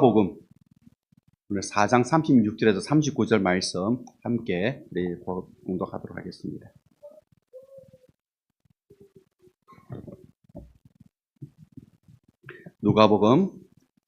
복음 오늘 4장 36절에서 39절 말씀 함께 공독하도록 하겠습니다. 누가복음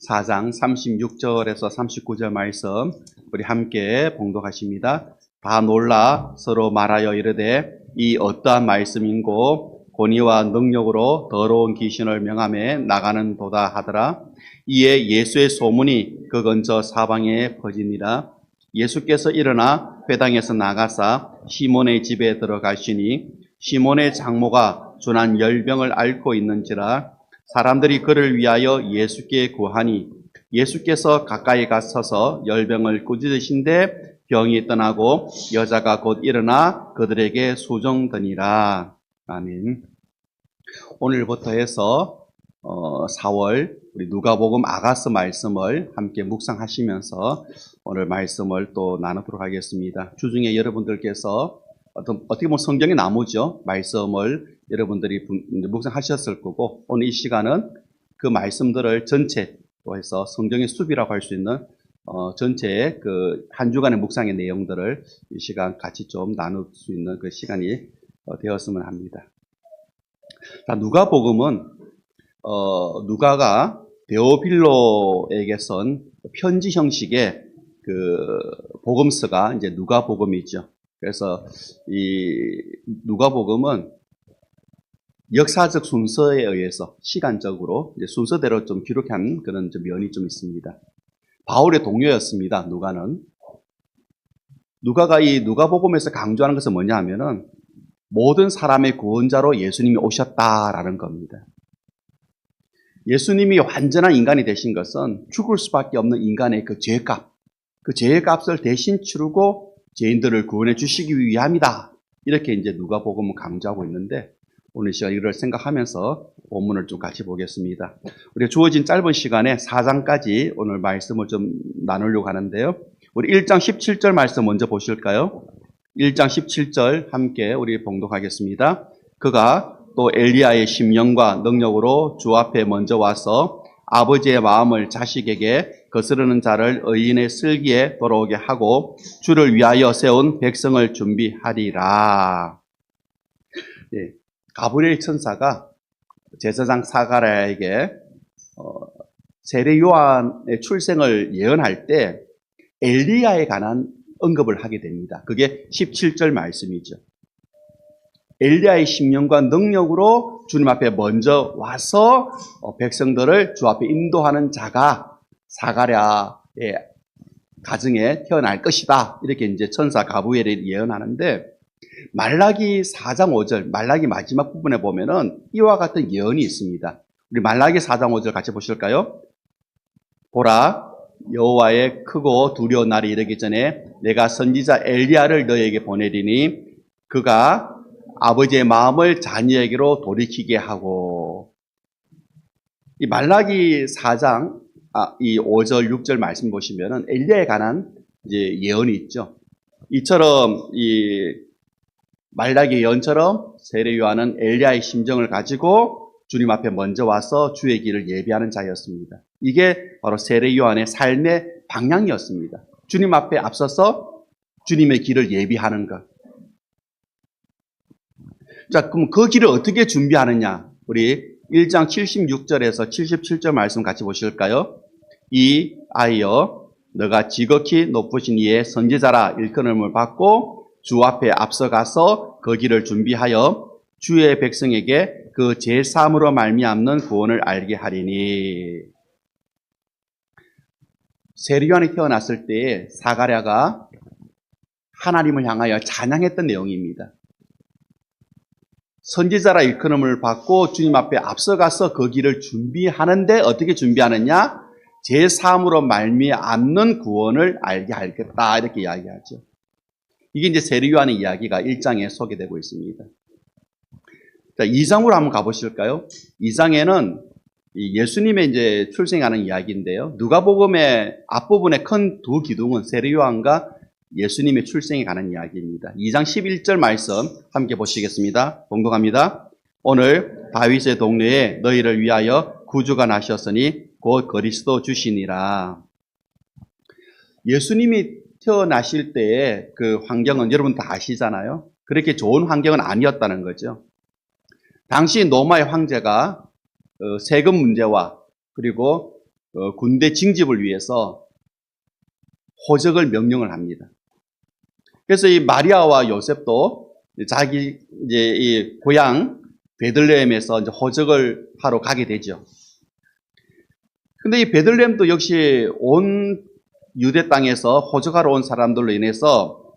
4장 36절에서 39절 말씀 우리 함께 봉독하십니다. 다 놀라 서로 말하여 이르되 이 어떠한 말씀인고 권위와 능력으로 더러운 귀신을 명함에 나가는 도다 하더라. 이에 예수의 소문이 그 근처 사방에 퍼지니라. 예수께서 일어나 회당에서 나가사 시몬의 집에 들어가시니 시몬의 장모가 준한 열병을 앓고 있는지라 사람들이 그를 위하여 예수께 구하니 예수께서 가까이 가서서 열병을 꾸짖으신데 병이 떠나고 여자가 곧 일어나 그들에게 수종드니라. 아멘. 오늘부터 해서 어, 4월 우리 누가복음 아가스 말씀을 함께 묵상하시면서 오늘 말씀을 또 나누도록 하겠습니다. 주중에 여러분들께서 어떤 어떻게 보면 성경의 나무죠 말씀을 여러분들이 묵상하셨을 거고 오늘 이 시간은 그 말씀들을 전체 또 해서 성경의 숲이라고 할 수 있는 어, 전체의 그 한 주간의 묵상의 내용들을 이 시간 같이 좀 나눌 수 있는 그 시간이 어, 되었으면 합니다. 자, 누가복음은 어, 누가가 데오빌로에게 쓴 편지 형식의 그 복음서가 이제 누가복음이죠. 그래서 이 누가복음은 역사적 순서에 의해서 시간적으로 순서대로 좀 기록한 그런 좀 면이 좀 있습니다. 바울의 동료였습니다. 누가는 누가가 이 누가복음에서 강조하는 것은 뭐냐 하면은 모든 사람의 구원자로 예수님이 오셨다라는 겁니다. 예수님이 완전한 인간이 되신 것은 죽을 수밖에 없는 인간의 그 죄값, 그 죄의 값을 대신 치르고 죄인들을 구원해 주시기 위함이다. 이렇게 이제 누가복음은 강조하고 있는데 오늘 시간 이를 생각하면서 본문을 좀 같이 보겠습니다. 우리 주어진 짧은 시간에 4장까지 오늘 말씀을 좀 나누려고 하는데요. 우리 1장 17절 말씀 먼저 보실까요? 1장 17절 함께 우리 봉독하겠습니다. 그가 또 엘리야의 심령과 능력으로 주 앞에 먼저 와서 아버지의 마음을 자식에게 거스르는 자를 의인의 슬기에 돌아오게 하고 주를 위하여 세운 백성을 준비하리라. 예, 가브리엘 천사가 제사장 사가랴에게 어, 세례 요한의 출생을 예언할 때 엘리야에 관한 언급을 하게 됩니다. 그게 17절 말씀이죠. 엘리야의 심령과 능력으로 주님 앞에 먼저 와서 어, 백성들을 주 앞에 인도하는 자가 사가랴의 가정에 태어날 것이다. 이렇게 이제 천사 가브엘이 예언하는데 말라기 4장 5절, 말라기 마지막 부분에 보면은 이와 같은 예언이 있습니다. 우리 말라기 4장 5절 같이 보실까요? 보라 여호와의 크고 두려운 날이 이르기 전에 내가 선지자 엘리야를 너에게 보내리니 그가 아버지의 마음을 자녀에게로 돌이키게 하고 이 말라기 4장 아, 이 5절 6절 말씀 보시면은 엘리야에 관한 이제 예언이 있죠. 이처럼 이 말라기 예언처럼 세례 요한은 엘리야의 심정을 가지고 주님 앞에 먼저 와서 주의 길을 예비하는 자였습니다. 이게 바로 세례 요한의 삶의 방향이었습니다. 주님 앞에 앞서서 주님의 길을 예비하는 것. 자, 그럼 그 길을 어떻게 준비하느냐? 우리 1장 76절에서 77절 말씀 같이 보실까요? 이 아이여, 너가 지극히 높으신 이의 선지자라 일컬음을 받고 주 앞에 앞서가서 그 길을 준비하여 주의 백성에게 그 제3으로 말미암는 구원을 알게 하리니. 세리요한이 태어났을 때 사가랴가 하나님을 향하여 찬양했던 내용입니다. 선지자라 일컬음을 받고 주님 앞에 앞서가서 그 길을 준비하는데 어떻게 준비하느냐? 제3으로 말미암는 구원을 알게 하겠다 이렇게 이야기하죠. 이게 이제 세리요한의 이야기가 1장에 소개되고 있습니다. 자, 2장으로 한번 가보실까요? 2장에는 예수님의 이제 출생하는 이야기인데요. 누가복음의 앞부분의 큰 두 기둥은 세리요한과 예수님의 출생에 관한 이야기입니다. 2장 11절 말씀 함께 보시겠습니다. 봉독합니다. 오늘 다윗의 동네에 너희를 위하여 구주가 나셨으니 곧 그리스도 주시니라. 예수님이 태어나실 때의 그 환경은 여러분 다 아시잖아요. 그렇게 좋은 환경은 아니었다는 거죠. 당시 로마의 황제가 어, 세금 문제와 그리고 어, 군대 징집을 위해서 호적을 명령을 합니다. 그래서 이 마리아와 요셉도 자기 이제 이 고향 베들레헴에서 이제 호적을 하러 가게 되죠. 근데 이 베들레헴도 역시 온 유대 땅에서 호적하러 온 사람들로 인해서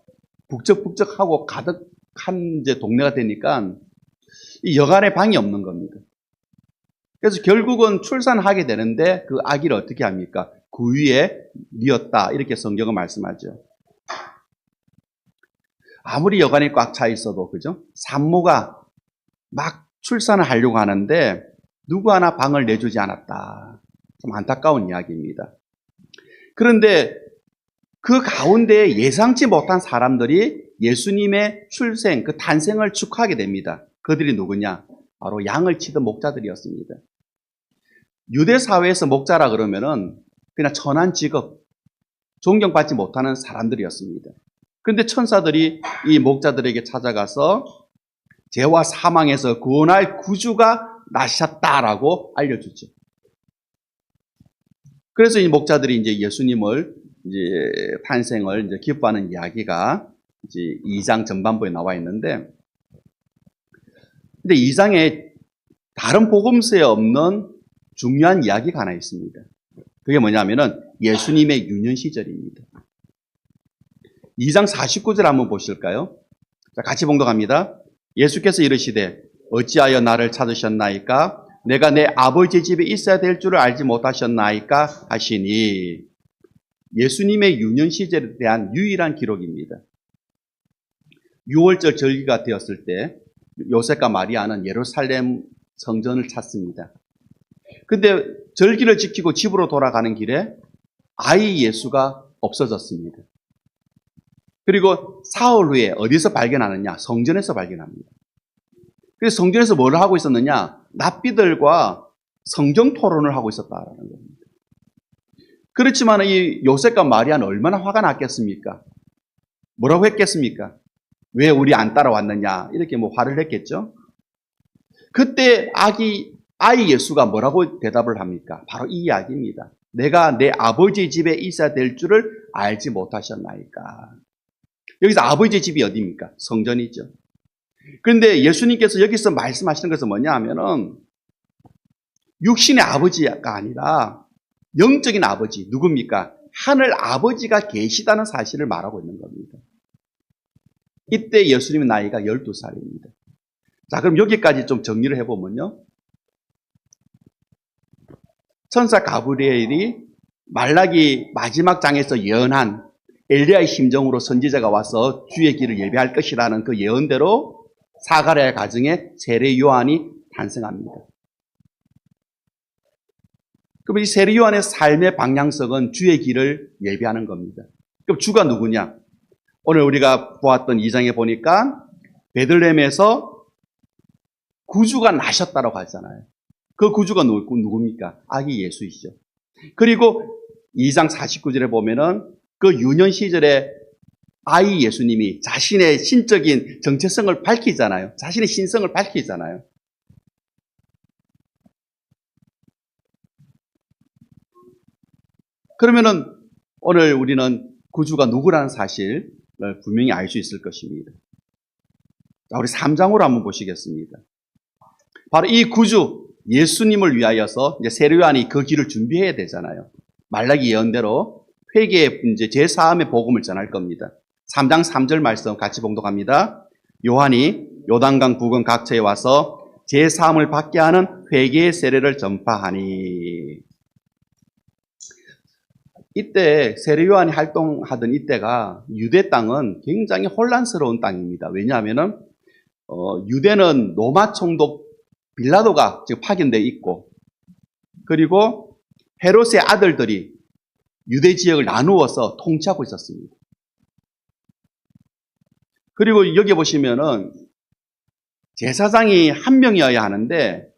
북적북적하고 가득한 이제 동네가 되니까 이 여간의 방이 없는 겁니다. 그래서 결국은 출산하게 되는데 그 아기를 어떻게 합니까? 그 위에 뉘었다. 이렇게 성경은 말씀하죠. 아무리 여간이 꽉 차 있어도, 그죠? 산모가 막 출산을 하려고 하는데 누구 하나 방을 내주지 않았다. 좀 안타까운 이야기입니다. 그런데 그 가운데 예상치 못한 사람들이 예수님의 출생, 그 탄생을 축하하게 됩니다. 그들이 누구냐? 바로 양을 치던 목자들이었습니다. 유대 사회에서 목자라 그러면은 그냥 천한 직업, 존경받지 못하는 사람들이었습니다. 그런데 천사들이 이 목자들에게 찾아가서 죄와 사망에서 구원할 구주가 나셨다라고 알려주죠. 그래서 이 목자들이 이제 예수님을 이제 탄생을 이제 기뻐하는 이야기가 이제 2장 전반부에 나와 있는데, 근데 2장에 다른 복음서에 없는 중요한 이야기가 하나 있습니다. 그게 뭐냐면은 예수님의 유년 시절입니다. 2장 49절 한번 보실까요? 자, 같이 봉독합니다. 예수께서 이르시되 어찌하여 나를 찾으셨나이까? 내가 내 아버지 집에 있어야 될 줄을 알지 못하셨나이까? 하시니 예수님의 유년 시절에 대한 유일한 기록입니다. 6월절 절기가 되었을 때 요셉과 마리아는 예루살렘 성전을 찾습니다. 근데 절기를 지키고 집으로 돌아가는 길에 아이 예수가 없어졌습니다. 그리고 사흘 후에 어디서 발견하느냐? 성전에서 발견합니다. 그래서 성전에서 뭘 하고 있었느냐? 납비들과 성경 토론을 하고 있었다라는 겁니다. 그렇지만 이 요셉과 마리아는 얼마나 화가 났겠습니까? 뭐라고 했겠습니까? 왜 우리 안 따라왔느냐? 이렇게 뭐 화를 했겠죠? 그때 아기, 아이 예수가 뭐라고 대답을 합니까? 바로 이 이야기입니다. 내가 내 아버지 집에 있어야 될 줄을 알지 못하셨나이까. 여기서 아버지 집이 어디입니까? 성전이죠. 그런데 예수님께서 여기서 말씀하시는 것은 뭐냐 하면은 육신의 아버지가 아니라 영적인 아버지, 누굽니까? 하늘 아버지가 계시다는 사실을 말하고 있는 겁니다. 이때 예수님의 나이가 12살입니다. 자, 그럼 여기까지 좀 정리를 해보면요. 천사 가브리엘이 말라기 마지막 장에서 예언한 엘리야의 심정으로 선지자가 와서 주의 길을 예배할 것이라는 그 예언대로 사가랴의 가정에 세례 요한이 탄생합니다. 그럼 이 세례 요한의 삶의 방향성은 주의 길을 예배하는 겁니다. 그럼 주가 누구냐? 오늘 우리가 보았던 이장에 보니까 베들렘에서 구주가 나셨다고 하잖아요. 그 구주가 누구, 누굽니까? 아기 예수이죠. 그리고 2장 49절에 보면은 그 유년 시절에 아이 예수님이 자신의 신적인 정체성을 밝히잖아요. 자신의 신성을 밝히잖아요. 그러면은 오늘 우리는 구주가 누구라는 사실을 분명히 알 수 있을 것입니다. 자, 우리 3장으로 한번 보시겠습니다. 바로 이 구주, 예수님을 위하여서 이제 세례요한이 그 길을 준비해야 되잖아요. 말라기 예언대로 회개의 이제 제4함의 복음을 전할 겁니다. 3장 3절 말씀 같이 봉독합니다. 요한이 요단강 부근 각처에 와서 제3을 받게 하는 회개의 세례를 전파하니 이때 세례 요한이 활동하던 이때가 유대 땅은 굉장히 혼란스러운 땅입니다. 왜냐하면은 어, 유대는 로마 총독 빌라도가 지금 파견돼 있고 그리고 헤롯의 아들들이 유대 지역을 나누어서 통치하고 있었습니다. 그리고 여기 보시면은 제사장이 한 명이어야 하는데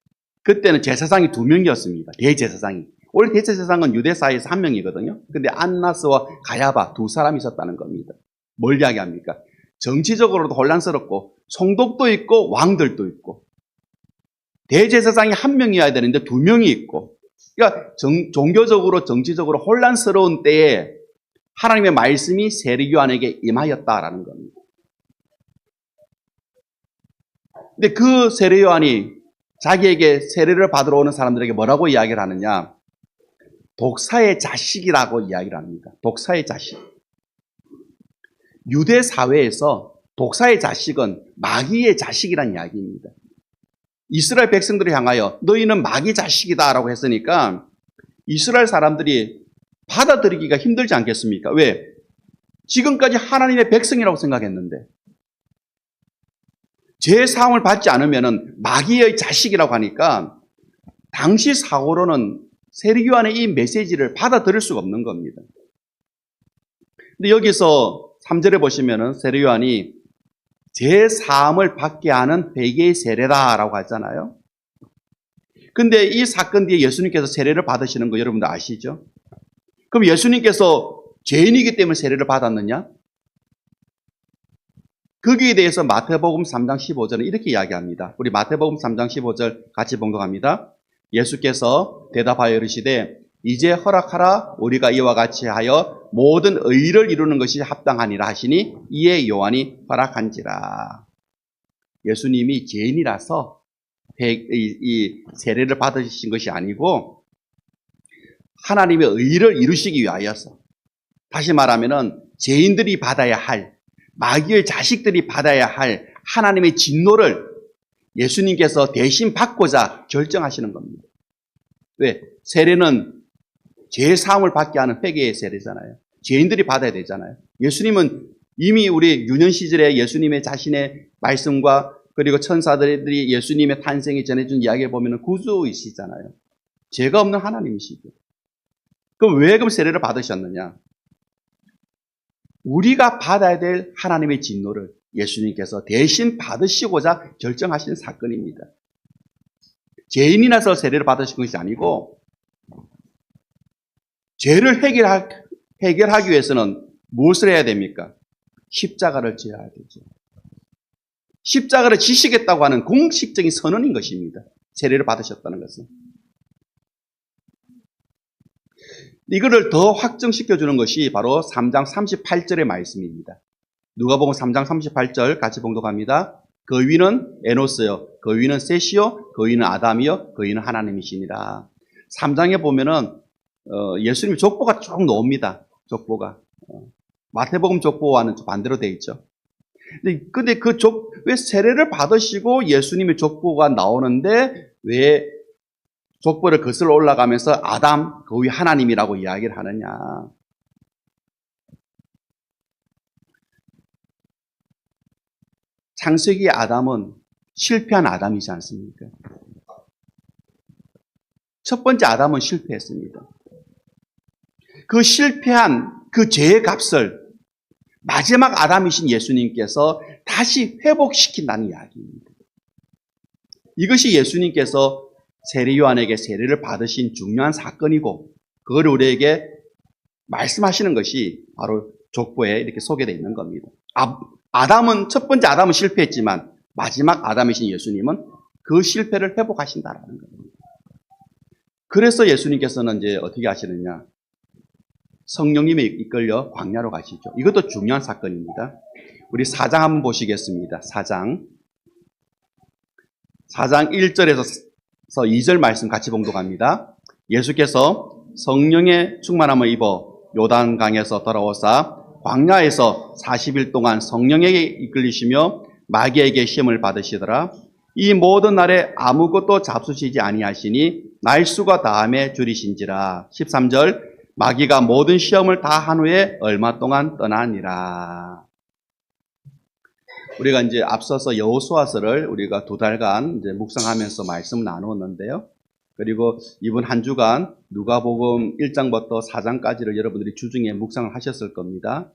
그때는 제사장이 두 명이었습니다. 대제사장이. 원래 대제사장은 유대 사이에서 한 명이거든요. 근데 안나스와 가야바 두 사람이 있었다는 겁니다. 뭘 이야기합니까? 정치적으로도 혼란스럽고 송독도 있고 왕들도 있고 대제사장이 한 명이어야 되는데 두 명이 있고 그러니까 정- 종교적으로 정치적으로 혼란스러운 때에 하나님의 말씀이 세리교안에게 임하였다라는 겁니다. 근데 그 세례요한이 자기에게 세례를 받으러 오는 사람들에게 뭐라고 이야기를 하느냐? 독사의 자식이라고 이야기를 합니다. 독사의 자식. 유대 사회에서 독사의 자식은 마귀의 자식이란 이야기입니다. 이스라엘 백성들을 향하여 너희는 마귀 자식이다라고 했으니까 이스라엘 사람들이 받아들이기가 힘들지 않겠습니까? 왜? 지금까지 하나님의 백성이라고 생각했는데 제 사함을 받지 않으면 마귀의 자식이라고 하니까 당시 사고로는 세리교환의 이 메시지를 받아들일 수가 없는 겁니다. 근데 여기서 3절에 보시면은 세리요한이 제 사함을 받게 하는 회개의 세례다라고 하잖아요. 근데 이 사건 뒤에 예수님께서 세례를 받으시는 거 여러분들 아시죠? 그럼 예수님께서 죄인이기 때문에 세례를 받았느냐? 거기에 대해서 마태복음 3장 15절은 이렇게 이야기합니다. 우리 마태복음 3장 15절 같이 봉독합니다. 예수께서 대답하여 이르시되 이제 허락하라 우리가 이와 같이 하여 모든 의를 이루는 것이 합당하니라 하시니 이에 요한이 허락한지라. 예수님이 죄인이라서 세례를 받으신 것이 아니고 하나님의 의를 이루시기 위하여서 다시 말하면은 죄인들이 받아야 할 마귀의 자식들이 받아야 할 하나님의 진노를 예수님께서 대신 받고자 결정하시는 겁니다. 왜? 세례는 죄 사함을 받게 하는 회개의 세례잖아요. 죄인들이 받아야 되잖아요. 예수님은 이미 우리 유년 시절에 예수님의 자신의 말씀과 그리고 천사들이 예수님의 탄생이 전해준 이야기를 보면 구주이시잖아요. 죄가 없는 하나님이시죠. 그럼 왜 그럼 세례를 받으셨느냐? 우리가 받아야 될 하나님의 진노를 예수님께서 대신 받으시고자 결정하신 사건입니다. 죄인이라서 세례를 받으신 것이 아니고 죄를 해결하, 해결하기 위해서는 무엇을 해야 됩니까? 십자가를 지어야 되죠. 십자가를 지시겠다고 하는 공식적인 선언인 것입니다. 세례를 받으셨다는 것은. 이거를 더 확정시켜 주는 것이 바로 3장 38절의 말씀입니다. 누가복음 3장 38절 같이 봉독합니다. 그 위는 에노스요, 그 위는 셋이요, 그 위는 아담이요, 그 위는 하나님이시니라. 3장에 보면은 어, 예수님 족보가 쭉 나옵니다. 족보가. 어, 마태복음 족보와는 좀 반대로 돼 있죠. 근데, 근데 그 족, 왜 세례를 받으시고 예수님의 족보가 나오는데 왜 족보를 거슬러 올라가면서 아담, 그 위 하나님이라고 이야기를 하느냐. 창세기 아담은 실패한 아담이지 않습니까? 첫 번째 아담은 실패했습니다. 그 실패한 그 죄의 값을 마지막 아담이신 예수님께서 다시 회복시킨다는 이야기입니다. 이것이 예수님께서 세례 요한에게 세례를 받으신 중요한 사건이고 그걸 우리에게 말씀하시는 것이 바로 족보에 이렇게 소개되어 있는 겁니다. 아, 아담은 첫 번째 아담은 실패했지만 마지막 아담이신 예수님은 그 실패를 회복하신다라는 겁니다. 그래서 예수님께서는 이제 어떻게 하시느냐? 성령님에 이끌려 광야로 가시죠. 이것도 중요한 사건입니다. 우리 4장 한번 보시겠습니다. 4장. 4장 1절에서 2절 말씀 같이 봉독합니다. 예수께서 성령의 충만함을 입어 요단강에서 돌아오사 광야에서 40일 동안 성령에게 이끌리시며 마귀에게 시험을 받으시더라. 이 모든 날에 아무것도 잡수시지 아니하시니 날수가 다함에 줄이신지라. 13절 마귀가 모든 시험을 다 한 후에 얼마 동안 떠나니라. 우리가 이제 앞서서 여호수아서를 우리가 두 달간 이제 묵상하면서 말씀을 나누었는데요. 그리고 이번 한 주간 누가복음 1장부터 4장까지를 여러분들이 주중에 묵상을 하셨을 겁니다.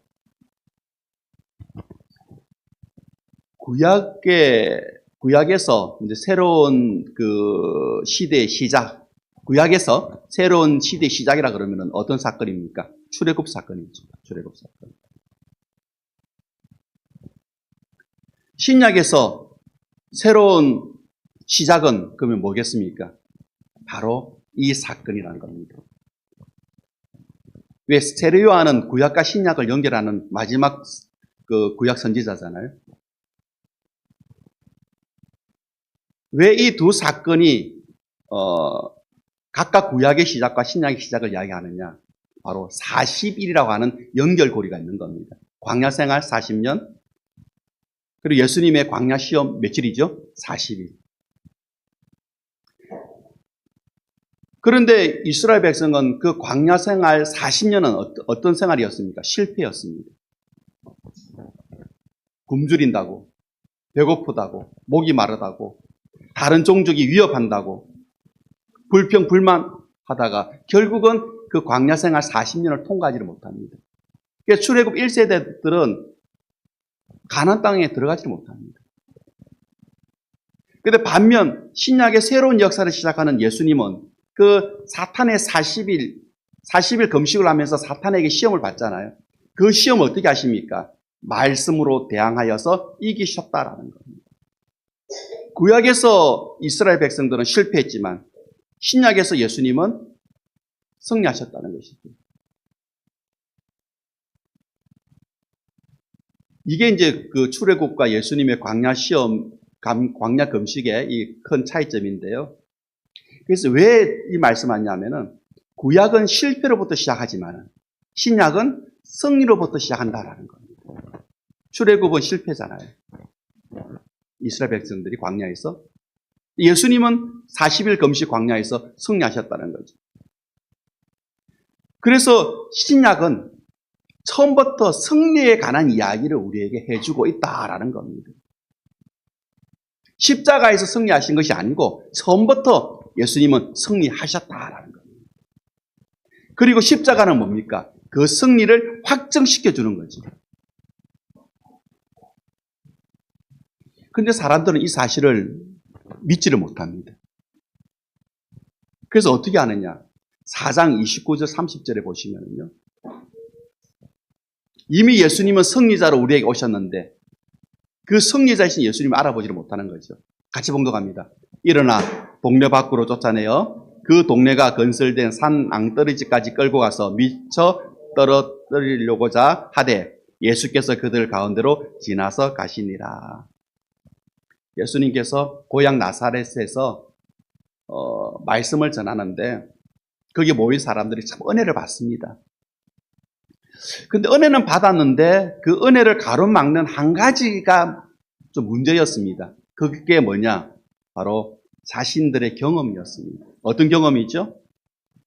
구약의 구약에서 이제 새로운 그 시대의 시작, 구약에서 새로운 시대 시작이라 그러면 어떤 사건입니까? 출애굽 사건이죠. 출애굽 사건. 신약에서 새로운 시작은 그러면 뭐겠습니까? 바로 이 사건이라는 겁니다. 왜 세례요한은 구약과 신약을 연결하는 마지막 그 구약 선지자잖아요. 왜 이 두 사건이 어, 각각 구약의 시작과 신약의 시작을 이야기하느냐? 바로 40일이라고 하는 연결고리가 있는 겁니다. 광야 생활 40년, 그리고 예수님의 광야 시험 며칠이죠? 40일. 그런데 이스라엘 백성은 그 광야 생활 40년은 어떤 생활이었습니까? 실패였습니다. 굶주린다고, 배고프다고, 목이 마르다고, 다른 종족이 위협한다고, 불평, 불만 하다가 결국은 그 광야 생활 40년을 통과하지를 못합니다. 그러니까 출애굽 1세대들은 가난 땅에 들어가지를 못합니다. 근데 반면 신약의 새로운 역사를 시작하는 예수님은 그 사탄의 40일, 40일 금식을 하면서 사탄에게 시험을 받잖아요. 그 시험을 어떻게 하십니까? 말씀으로 대항하여서 이기셨다라는 겁니다. 구약에서 이스라엘 백성들은 실패했지만 신약에서 예수님은 승리하셨다는 것이죠. 이게 이제 그 출애굽과 예수님의 광야 시험, 광야 금식의 이 큰 차이점인데요. 그래서 왜 이 말씀하냐면은 구약은 실패로부터 시작하지만 신약은 승리로부터 시작한다라는 겁니다. 출애굽은 실패잖아요. 이스라엘 백성들이 광야에서 예수님은 40일 금식 광야에서 승리하셨다는 거죠. 그래서 신약은 처음부터 승리에 관한 이야기를 우리에게 해주고 있다라는 겁니다. 십자가에서 승리하신 것이 아니고 처음부터 예수님은 승리하셨다라는 겁니다. 그리고 십자가는 뭡니까? 그 승리를 확정시켜 주는 거지. 근데 사람들은 이 사실을 믿지를 못합니다. 그래서 어떻게 하느냐? 4장 29절 30절에 보시면요. 이미 예수님은 승리자로 우리에게 오셨는데 그 승리자이신 예수님을 알아보지를 못하는 거죠. 같이 봉독합니다. 일어나 동네 밖으로 쫓아내어 그 동네가 건설된 산 앙떠러지까지 끌고 가서 미쳐 떨어뜨리려고자 하되 예수께서 그들 가운데로 지나서 가시니라. 예수님께서 고향 나사렛에서 어, 말씀을 전하는데 거기 모인 사람들이 참 은혜를 받습니다. 근데 은혜는 받았는데 그 은혜를 가로막는 한 가지가 좀 문제였습니다. 그게 뭐냐? 바로 자신들의 경험이었습니다. 어떤 경험이죠?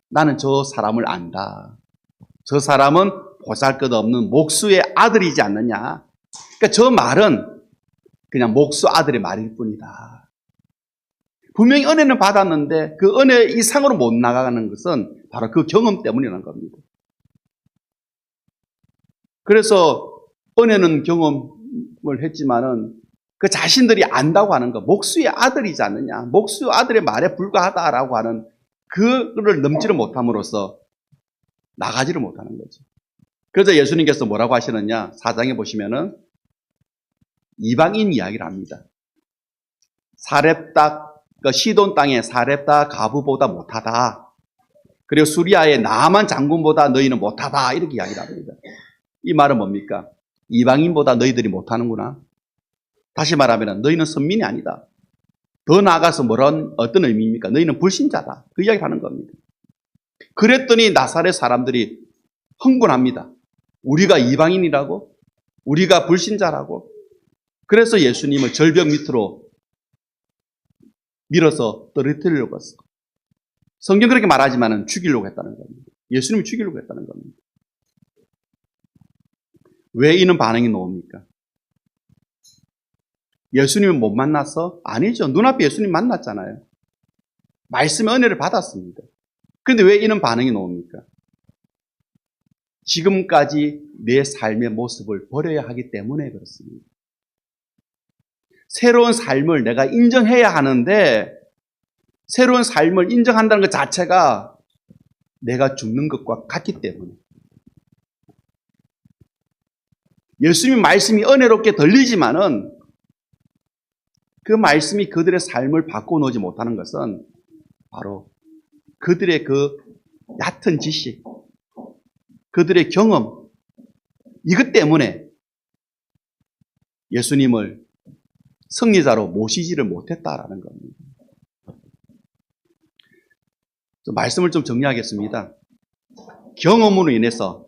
나는 저 사람을 안다. 저 사람은 보살 것 없는 목수의 아들이지 않느냐. 그러니까 저 말은 그냥 목수 아들의 말일 뿐이다. 분명히 은혜는 받았는데 그 은혜 이상으로 못 나가는 것은 바로 그 경험 때문이라는 겁니다. 그래서 은혜는 경험을 했지만은 그 자신들이 안다고 하는 거, 목수의 아들이지 않느냐, 목수 아들의 말에 불과하다라고 하는 그를 넘지를 못함으로써 나가지를 못하는 거죠. 그래서 예수님께서 뭐라고 하시느냐, 사장에 보시면은 이방인 이야기를 합니다. 사렙다, 그 시돈 땅의 사렙다 가부보다 못하다. 그리고 수리아의 나만 장군보다 너희는 못하다. 이렇게 이야기를 합니다. 이 말은 뭡니까? 이방인보다 너희들이 못하는구나. 다시 말하면 너희는 선민이 아니다. 더 나아가서 뭐런 어떤 의미입니까? 너희는 불신자다. 그 이야기 하는 겁니다. 그랬더니 나사렛 사람들이 흥분합니다. 우리가 이방인이라고? 우리가 불신자라고? 그래서 예수님을 절벽 밑으로 밀어서 떨어뜨리려고 했어. 성경 그렇게 말하지만 죽이려고 했다는 겁니다. 예수님을 죽이려고 했다는 겁니다. 왜 이는 반응이 나옵니까? 예수님을 못 만나서? 아니죠. 눈앞에 예수님 만났잖아요. 말씀의 은혜를 받았습니다. 그런데 왜 이런 반응이 나옵니까? 지금까지 내 삶의 모습을 버려야 하기 때문에 그렇습니다. 새로운 삶을 내가 인정해야 하는데 새로운 삶을 인정한다는 것 자체가 내가 죽는 것과 같기 때문에. 예수님 말씀이 은혜롭게 들리지만은 그 말씀이 그들의 삶을 바꿔놓지 못하는 것은 바로 그들의 그 얕은 지식, 그들의 경험, 이것 때문에 예수님을 승리자로 모시지를 못했다라는 겁니다. 말씀을 좀 정리하겠습니다. 경험으로 인해서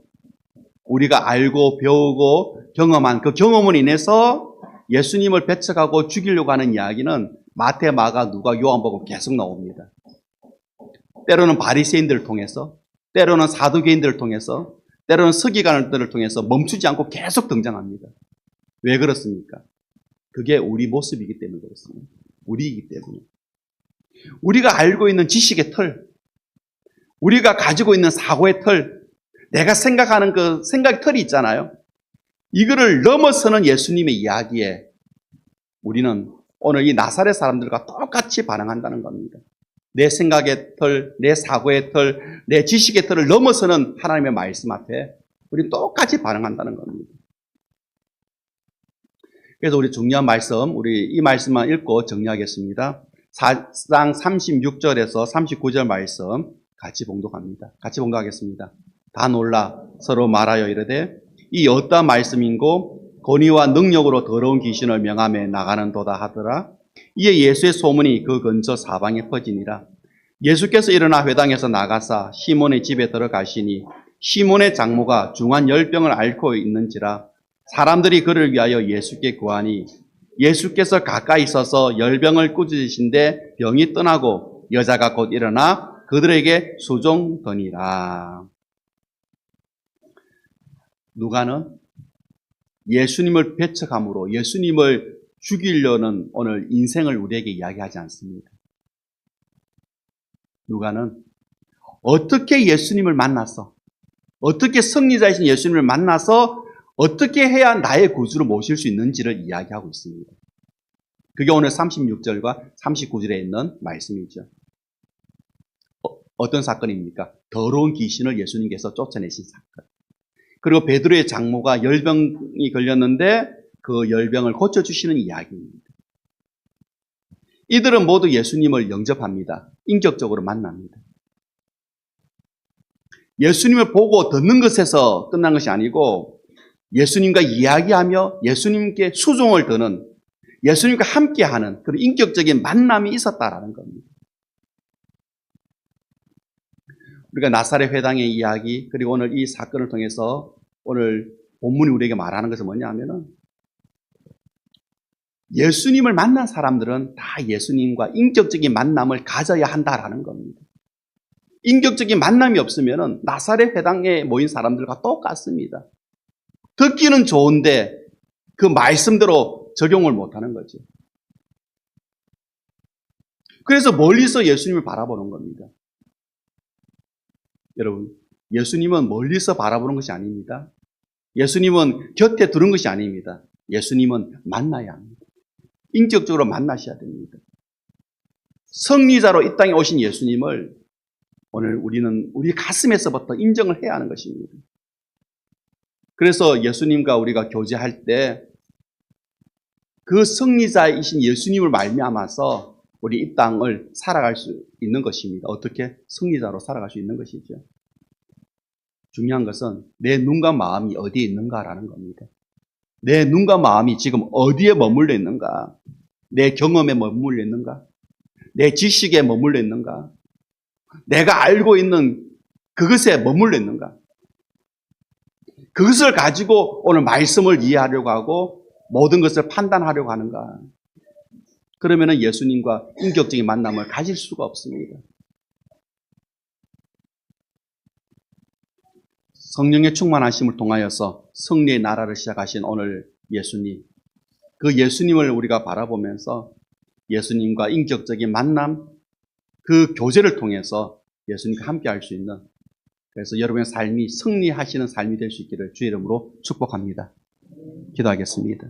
우리가 알고 배우고 경험한 그 경험으로 인해서 예수님을 배척하고 죽이려고 하는 이야기는 마태, 마가, 누가, 요한복음 계속 나옵니다. 때로는 바리새인들을 통해서, 때로는 사두개인들을 통해서, 때로는 서기관들을 통해서 멈추지 않고 계속 등장합니다. 왜 그렇습니까? 그게 우리 모습이기 때문에 그렇습니다. 우리이기 때문에. 우리가 알고 있는 지식의 틀, 우리가 가지고 있는 사고의 틀, 내가 생각하는 그 생각 틀이 있잖아요. 이거를 넘어서는 예수님의 이야기에 우리는 오늘 이 나사렛 사람들과 똑같이 반응한다는 겁니다. 내 생각의 틀, 내 사고의 틀, 내 지식의 틀을 넘어서는 하나님의 말씀 앞에 우리 똑같이 반응한다는 겁니다. 그래서 우리 중요한 말씀, 우리 이 말씀만 읽고 정리하겠습니다. 4장 36절에서 39절 말씀 같이 봉독합니다. 같이 봉독하겠습니다. 다 놀라 서로 말하여 이르되 이 어떠한 말씀인고 권위와 능력으로 더러운 귀신을 명함에 나가는 도다 하더라. 이에 예수의 소문이 그 근처 사방에 퍼지니라. 예수께서 일어나 회당에서 나가사 시몬의 집에 들어가시니 시몬의 장모가 중한 열병을 앓고 있는지라 사람들이 그를 위하여 예수께 구하니 예수께서 가까이 있어서 열병을 꾸짖으신데 병이 떠나고 여자가 곧 일어나 그들에게 수종더니라. 누가는 예수님을 배척함으로 예수님을 죽이려는 오늘 인생을 우리에게 이야기하지 않습니다. 누가는 어떻게 예수님을 만나서 어떻게 승리자이신 예수님을 만나서 어떻게 해야 나의 구주를 모실 수 있는지를 이야기하고 있습니다. 그게 오늘 36절과 39절에 있는 말씀이죠. 어, 떤 사건입니까? 더러운 귀신을 예수님께서 쫓아내신 사건. 그리고 베드로의 장모가 열병이 걸렸는데 그 열병을 고쳐주시는 이야기입니다. 이들은 모두 예수님을 영접합니다. 인격적으로 만납니다. 예수님을 보고 듣는 것에서 끝난 것이 아니고 예수님과 이야기하며 예수님께 수종을 드는 예수님과 함께하는 그런 인격적인 만남이 있었다라는 겁니다. 우리가 나사렛 회당의 이야기 그리고 오늘 이 사건을 통해서 오늘 본문이 우리에게 말하는 것은 뭐냐 하면은 예수님을 만난 사람들은 다 예수님과 인격적인 만남을 가져야 한다라는 겁니다. 인격적인 만남이 없으면 나사렛 회당에 모인 사람들과 똑같습니다. 듣기는 좋은데 그 말씀대로 적용을 못하는 거죠. 그래서 멀리서 예수님을 바라보는 겁니다. 여러분, 예수님은 멀리서 바라보는 것이 아닙니다. 예수님은 곁에 두는 것이 아닙니다. 예수님은 만나야 합니다. 인격적으로 만나셔야 됩니다. 승리자로 이 땅에 오신 예수님을 오늘 우리는 우리 가슴에서부터 인정을 해야 하는 것입니다. 그래서 예수님과 우리가 교제할 때그 승리자이신 예수님을 말미암아서 우리 이 땅을 살아갈 수 있는 것입니다. 어떻게 승리자로 살아갈 수 있는 것이죠. 중요한 것은 내 눈과 마음이 어디에 있는가라는 겁니다. 내 눈과 마음이 지금 어디에 머물러 있는가? 내 경험에 머물러 있는가? 내 지식에 머물러 있는가? 내가 알고 있는 그것에 머물러 있는가? 그것을 가지고 오늘 말씀을 이해하려고 하고 모든 것을 판단하려고 하는가? 그러면 예수님과 인격적인 만남을 가질 수가 없습니다. 성령의 충만하심을 통하여서 승리의 나라를 시작하신 오늘 예수님. 그 예수님을 우리가 바라보면서 예수님과 인격적인 만남, 그 교제를 통해서 예수님과 함께 할 수 있는 그래서 여러분의 삶이 승리하시는 삶이 될 수 있기를 주의 이름으로 축복합니다. 기도하겠습니다.